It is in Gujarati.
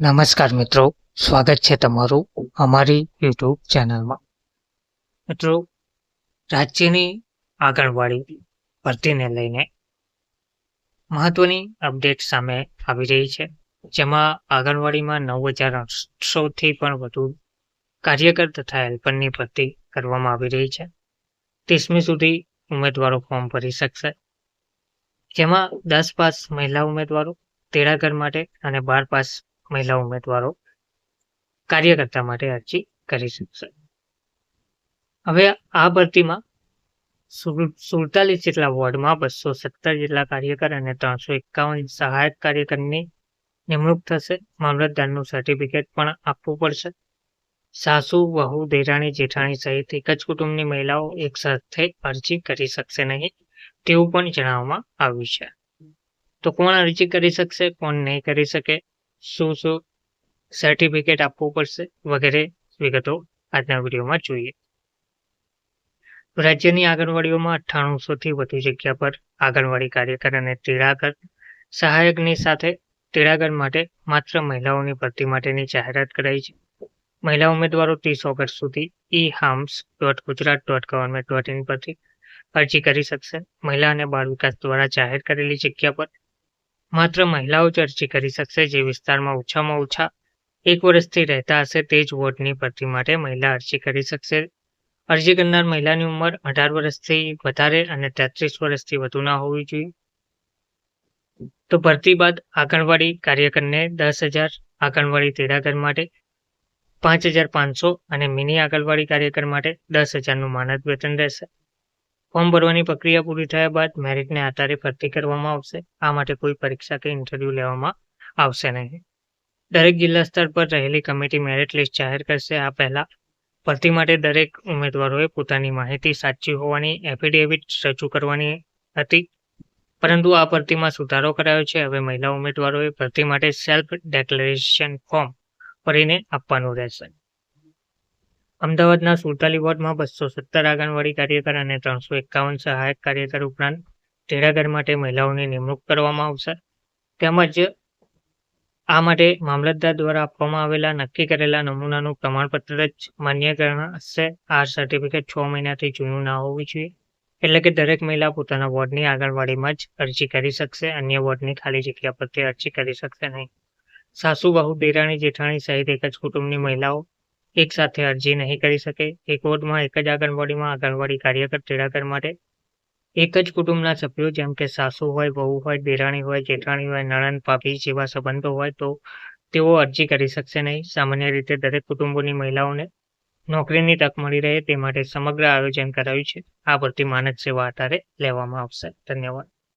નમસ્કાર મિત્રો. સ્વાગત છે તમારું અમારી યુટ્યુબ ચેનલમાં. મિત્રો, રાજ્યની આંગણવાડી ભરતીને લઈને મહત્વની અપડેટ સામે આવી રહી છે. જેમાં આંગણવાડીમાં નવ હજાર આઠસોથી પણ વધુ કાર્યકર તથા હેલ્પરની ભરતી કરવામાં આવી રહી છે. ત્રીસમી સુધી ઉમેદવારો ફોર્મ ભરી શકશે. જેમાં દસ પાસ મહિલા ઉમેદવારો, તેડાગર માટે અને બાર પાસ મહિલા ઉમેદવારો કાર્યકર્તા માટે અરજી કરી શકશે. હવે આ ભરતીમાં સુડતાલીસ જેટલા વોર્ડમાં બસો સત્તર જેટલા કાર્યકર અને ત્રણસો એકાવન સહાયક કાર્યકરની નિમણૂક થશે. મામલતદારનું સર્ટિફિકેટ પણ આપવું પડશે. સાસુ, વહુ, દેરાણી, જેઠાણી સહિત એક જ કુટુંબની મહિલાઓ એક સાથે અરજી કરી શકશે નહીં તેવું પણ જણાવવામાં આવ્યું છે. તો કોણ અરજી કરી શકશે, કોણ નહીં કરી શકે? શું શું સર્ટિફિકેટ આપવું પડશે વગેરે વિગતો આજના વિડીયોમાં જોઈએ. રાજ્યની આંગણવાડીઓમાં અઠ્ઠાણુંસોથી વધુ જગ્યા પર આંગણવાડી કાર્યકર અને તેડાગર સહાયકની સાથે તેડાગર માટે માત્ર મહિલાઓની ભરતી માટેની જાહેરાત કરાઈ છે. મહિલા ઉમેદવારો ત્રીસ ઓગસ્ટ સુધી e harms dot Gujarat dot government dot in પરથી અરજી કરી શકશે. મહિલા અને બાળ વિકાસ દ્વારા જાહેર કરેલી જગ્યા પર માત્ર મહિલાઓ જ અરજી કરી શકશે જે વિસ્તારમાં ઓછામાં ઓછા એક વર્ષથી રહેતા હશે તે જ વોર્ડની ભરતી માટે મહિલા અરજી કરી શકશે. અરજી કરનાર મહિલાની ઉંમર અઢાર વર્ષથી વધારે અને તેત્રીસ વર્ષથી વધુ ના હોવી જોઈએ. તો ભરતી બાદ આંગણવાડી કાર્યકરને દસ હજાર, આંગણવાડી તેડાગર માટે પાંચ હજાર પાંચસો અને મિની આંગણવાડી કાર્યકર માટે દસ હજારનું માનદ વેતન રહેશે. ફોર્મ ભરવાની પ્રક્રિયા પૂરી થયા બાદ મેરિટને આધારે ભરતી કરવામાં આવશે. આ માટે કોઈ પરીક્ષા કે ઇન્ટરવ્યૂ લેવામાં આવશે નહીં. દરેક જિલ્લા સ્તર પર રહેલી કમિટી મેરિટ લિસ્ટ જાહેર કરશે. આ પહેલાં ભરતી માટે દરેક ઉમેદવારોએ પોતાની માહિતી સાચી હોવાની એફિડેવિટ રજૂ કરવાની હતી. પરંતુ આ ભરતીમાં સુધારો કરાયો છે. હવે મહિલા ઉમેદવારોએ ભરતી માટે સેલ્ફ ડેક્લેરેશન ફોર્મ ભરીને આપવાનું રહેશે. અમદાવાદના સુડતાલી વોર્ડમાં બસો સત્તર આંગણવાડી કાર્યકર અને ત્રણસો એકાવન સહાયક કાર્યકર ઉપરાંત તેડાગર માટે મહિલાઓની નિમણૂક કરવામાં આવશે. તેમજ આ માટે મામલતદાર દ્વારા આપવામાં આવેલા નક્કી કરેલા નમૂનાનું પ્રમાણપત્ર જ માન્ય હશે. આ સર્ટિફિકેટ છ મહિનાથી જૂનું ના હોવું જોઈએ. એટલે કે દરેક મહિલા પોતાના વોર્ડની આંગણવાડીમાં જ અરજી કરી શકશે, અન્ય વોર્ડની ખાલી જગ્યા પર તે અરજી કરી શકશે નહીં. સાસુ, બહુ દેરાણી, જેઠાણી સહિત એક જ કુટુંબની મહિલાઓ એક સાથે અરજી નહીં કરી શકે. એક વોર્ડમાં, એક જ આંગણવાડીમાં આંગણવાડી કાર્યકર તેડાગર માટે. એક જ કુટુંબના સભ્યો, જેમ કે સાસુ હોય, વહુ હોય, દેરાણી હોય, જેઠાણી હોય, નણંદ, ભાભી જેવા સંબંધો હોય, તો તેઓ અરજી કરી શકશે નહીં. સામાન્ય રીતે દરેક કુટુંબોની મહિલાઓને નોકરીની તક મળી રહે તે માટે સમગ્ર આયોજન કરાયું છે. આ ભરતી માનદ સેવા આધારે લેવામાં આવશે. ધન્યવાદ.